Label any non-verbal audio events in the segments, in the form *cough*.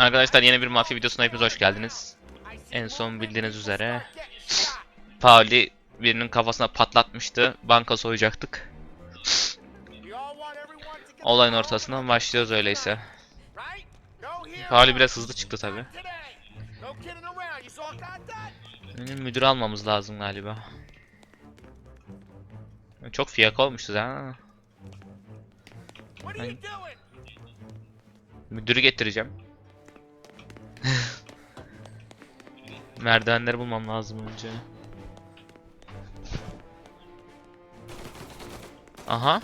Arkadaşlar yeni bir mafya videosuna hepiniz hoş geldiniz. En son bildiğiniz üzere Pauli birinin kafasına patlatmıştı. Banka soyacaktık. Olayın ortasından başlıyoruz öyleyse. Pauli biraz hızlı çıktı tabi. Müdür almamız lazım galiba. Çok fiyaka olmuşuz ha. Müdürü getireceğim. Merdivenleri bulmam lazım önce. Aha.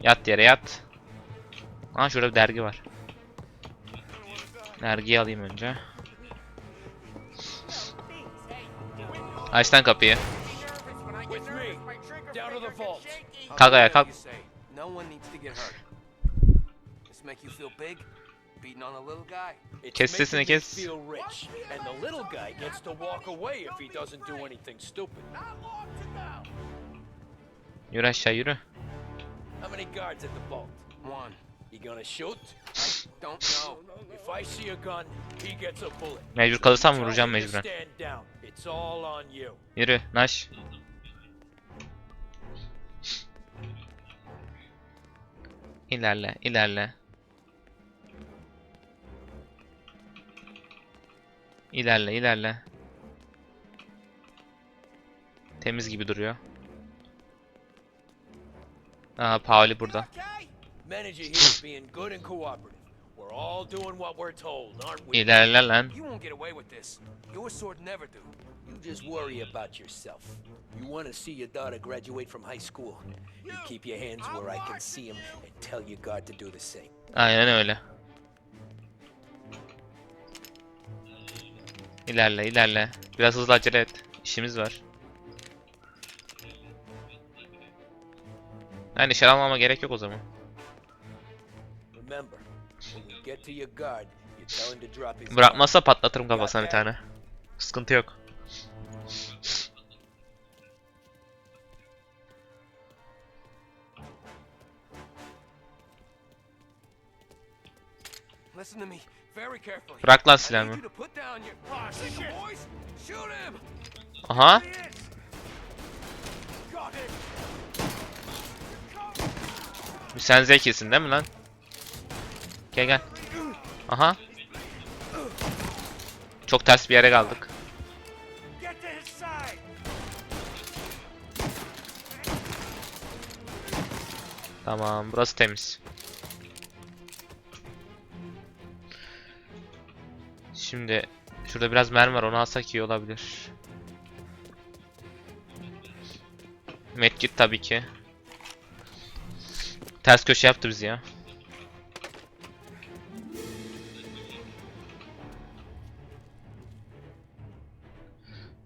Yat yere yat. Aa şurada bir dergi var. Dergiyi alayım önce. Aç lan kapıyı. Kalk ayağa kalk. Make you feel big? Beating on a little guy? Kes sesini kes. feel rich, and the little guy gets to walk away if he doesn't do anything stupid. Yürü aşağı yürü. How many guards at the vault? One. You gonna shoot? Don't know. *laughs* If I see a gun, he gets a bullet. Mecbur kalırsam vuracağım mecburen. Stand down. It's all on you. Yürü Naş. İlerle, ilerle. İlerle, ilerle. Temiz gibi duruyor. Aa, Pauli burada. İlerle lan. You just worry about yourself. You want to see your daughter graduate from high school. You keep your hands where I can see them and tell your guard to do the same. Aynen öyle. İlerle, ilerle. Biraz hızlı acele et. İşimiz var. Yani nişan almama gerek yok o zaman. Bırakmazsa patlatırım kafasına bir tane. Sıkıntı yok. Boys! Shoot him! Aha. Sen zekisin değil mi lan? Gel gel. Aha. Çok ters bir yere kaldık. Tamam, burası temiz. Şimdi şurada biraz mermi var, onu alsak iyi olabilir. Medkit tabii ki. Ters köşe yaptı bizi ya.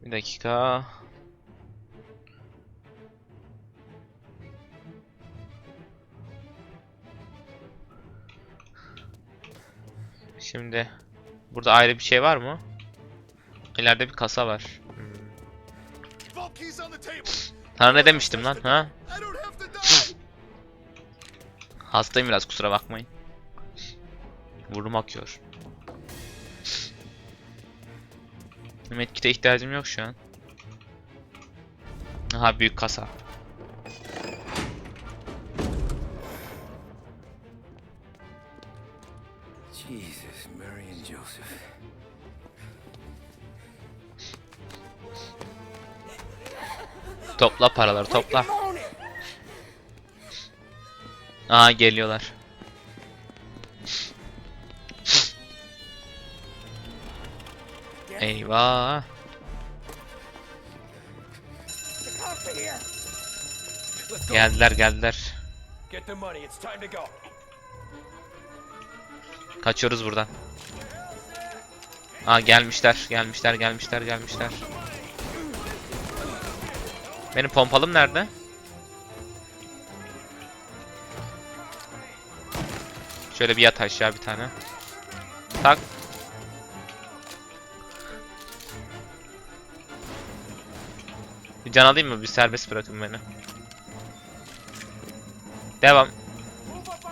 Bir dakika. Şimdi burada ayrı bir şey var mı? İleride bir kasa var. Hmm. Sana ne demiştim lan ha? Hastayım biraz kusura bakmayın. Burnum akıyor. Medkit'e ihtiyacım yok şu an. Aha büyük kasa. Jesus, Mary and Joseph. Topla paraları topla. Aa geliyorlar. Eyvah. Geldiler geldiler. Get the money. It's time to go. Kaçıyoruz buradan. Aa gelmişler, gelmişler, gelmişler, gelmişler. Benim pompalım nerede? Şöyle bir yat aşağı bir tane. Tak. Bir can alayım mı? Bir serbest bırakın beni. Devam.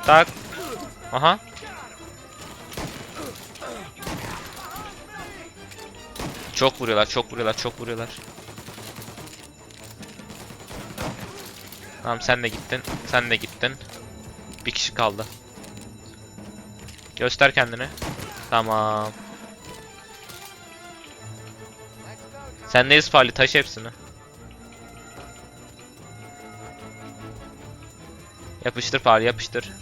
Tak. Aha. Çok vuruyorlar, çok vuruyorlar, çok vuruyorlar. Tamam sen de gittin, sen de gittin. Bir kişi kaldı. Göster kendini. Tamam. Sen neyiz Fali? Taşı hepsini. Yapıştır Fali, yapıştır.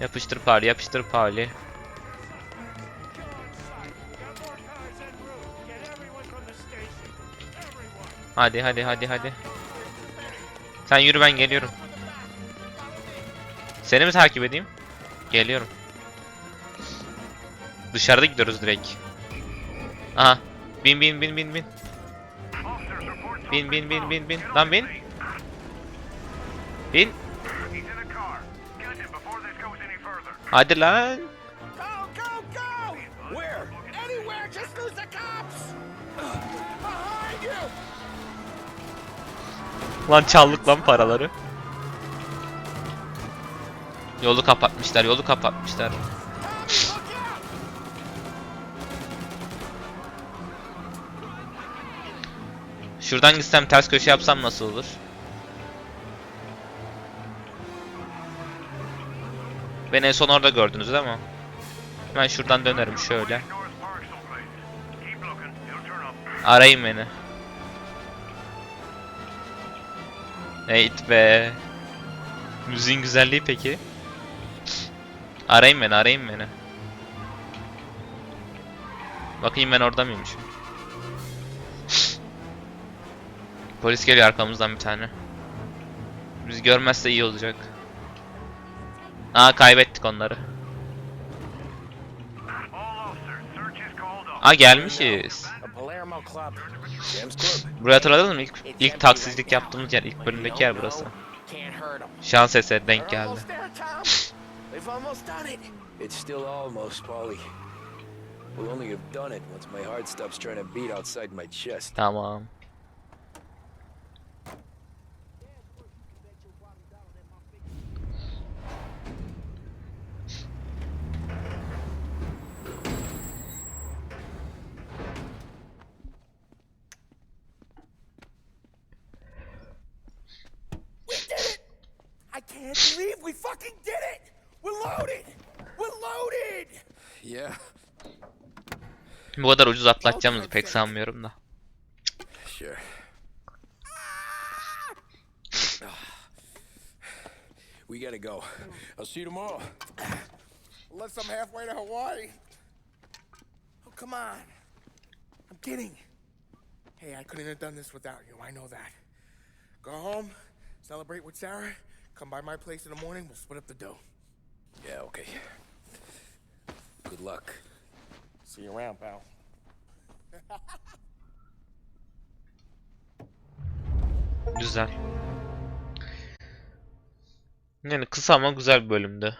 Yapıştır Pali, yapıştır Pali. Hadi hadi hadi hadi. Sen yürü ben geliyorum. Seni mi takip edeyim? Geliyorum. Dışarıda gidiyoruz direkt. Aha. Bin bin bin bin bin. Bin bin bin bin bin. Lan bin. Bin. Hadi lan. Lan çaldık lan paraları. Yolu kapatmışlar, yolu kapatmışlar. Şuradan gitsem ters köşe yapsam nasıl olur? Beni en son orada gördünüz değil mi? Hemen şuradan dönerim şöyle. Arayın beni. Eğit be. Müziğin güzelliği peki. Arayın beni, arayın beni. Bakayım ben orada mıymışım? *laughs* Polis geliyor arkamızdan bir tane. Biz görmezse iyi olacak. Aa kaybettik onları. Aa gelmişiz. Burayı hatırladın mı? İlk, ilk taksicilik yaptığımız yer, ilk bölümdeki yer burası. Şans eseri denk geldi. almost there, Tom. *laughs* They've almost done it. It's still almost, Paulie. We'll only have done it once my heart stops trying to beat outside my chest. Tamam. Can't believe we fucking did it! We're loaded! We're loaded! Yeah. Bu kadar ucuz atlatacağımızı pek sanmıyorum da. Sure. We gotta go. I'll see you tomorrow. Unless I'm halfway to Hawaii. Oh, come on. I'm kidding. Hey, I couldn't have done this without you. I know that. Go home, celebrate with Sarah, come by my place in the morning, we'll split up the dough. Yeah, okay. Good luck. See you around, pal. Güzel. Yani kısa ama güzel bir bölümdü.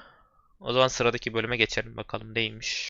O zaman sıradaki bölüme geçelim bakalım neymiş.